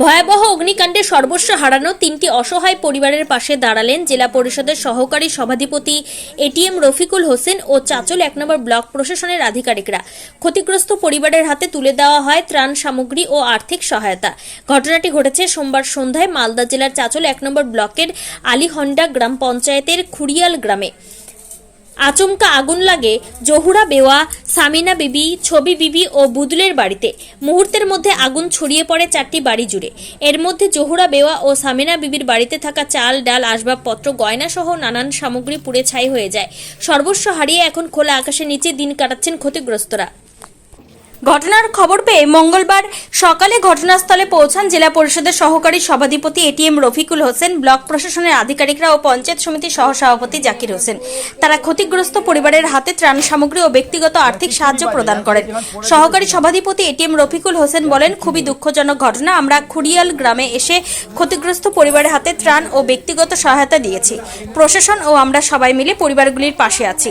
ভয়াবহ অগ্নিকাণ্ডে সর্বস্ব হারানো তিনটি অসহায় পরিবারের পাশে দাঁড়ালেন জেলা পরিষদের সহকারী সভাধিপতি এটিএম রফিকুল হোসেন ও চাচল এক নম্বর ব্লক প্রশাসনের আধিকারিকরা। ক্ষতিগ্রস্ত পরিবারের হাতে তুলে দেওয়া হয় ত্রাণ সামগ্রী ও আর্থিক সহায়তা। ঘটনাটি ঘটেছে সোমবার সন্ধ্যায় মালদা জেলার চাচল এক নম্বর ব্লকের আলিহন্ডা গ্রাম পঞ্চায়েতের খুড়িয়াল গ্রামে। আচমকা আগুন লাগে জহুরা বেওয়া, সামিনা বিবি, ছবি বিবি ও বুদুলের বাড়িতে। মুহূর্তের মধ্যে আগুন ছড়িয়ে পড়ে চারটি বাড়ি জুড়ে। এর মধ্যে জহুরা বেওয়া ও সামিনা বিবির বাড়িতে থাকা চাল, ডাল, আসবাবপত্র, গয়নাসহ নানান সামগ্রী পুড়ে ছাই হয়ে যায়। সর্বস্ব হারিয়ে এখন খোলা আকাশের নিচে দিন কাটাচ্ছেন ক্ষতিগ্রস্তরা। ঘটনার খবর পেয়ে মঙ্গলবার সকালে ঘটনাস্থলে পৌঁছান জেলা পরিষদের সহকারী সভাধিপতি এটিএম রফিকুল হোসেন, ব্লক প্রশাসনের আধিকারিকরা ও পঞ্চায়েত সমিতির সহসভাপতি জাকির হোসেন। তারা ক্ষতিগ্রস্ত পরিবারের হাতে ত্রাণ সামগ্রী ও ব্যক্তিগত আর্থিক সাহায্য প্রদান করেন। সহকারী সভাধিপতি এটিএম রফিকুল হোসেন বলেন, খুবই দুঃখজনক ঘটনা। আমরা খুড়িয়াল গ্রামে এসে ক্ষতিগ্রস্ত পরিবারের হাতে ত্রাণ ও ব্যক্তিগত সহায়তা দিয়েছি। প্রশাসন ও আমরা সবাই মিলে পরিবারগুলির পাশে আছি।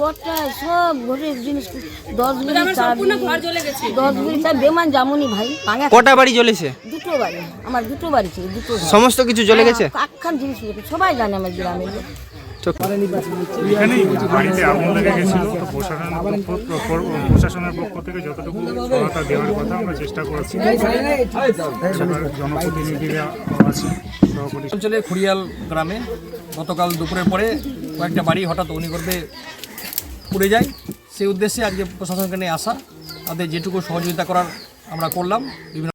কটায় সব ঘরের জিনিস। দশ বিড়ি চাবি দশ বিড়ি চাবি বেমান জামুনি ভাই ভাঙা কটা বাড়ি জ্বলেছে? দুটো বাড়ি আমার দুটো বাড়ি ছিল দুটো ঘর। সমস্ত কিছু জ্বলে গেছে? কাকখান জিনিস সবাই জানে আমার গ্রামের লোক। এখানেই বাড়িতে আগুন লেগে গেছিল তো প্রশাসনের পক্ষ প্র- প্রশাসনের পক্ষ থেকে যতটুকু সহায়তা দেওয়ার কথা আমরা চেষ্টা করেছি। সেবার জনপ্রতিনিধিরা আছে সভাপতি অঞ্চলে খুড়িয়াল গ্রামে গতকাল দুপুরের পরে কয়েকটা বাড়ি হঠাৎ অগ্নিগর্ভে পুড়ে যায় সেই উদ্দেশ্যে আজকে প্রশাসনকে নিয়ে আসা। তাদের যেটুকু সহযোগিতা করার আমরা করলাম। বিভিন্ন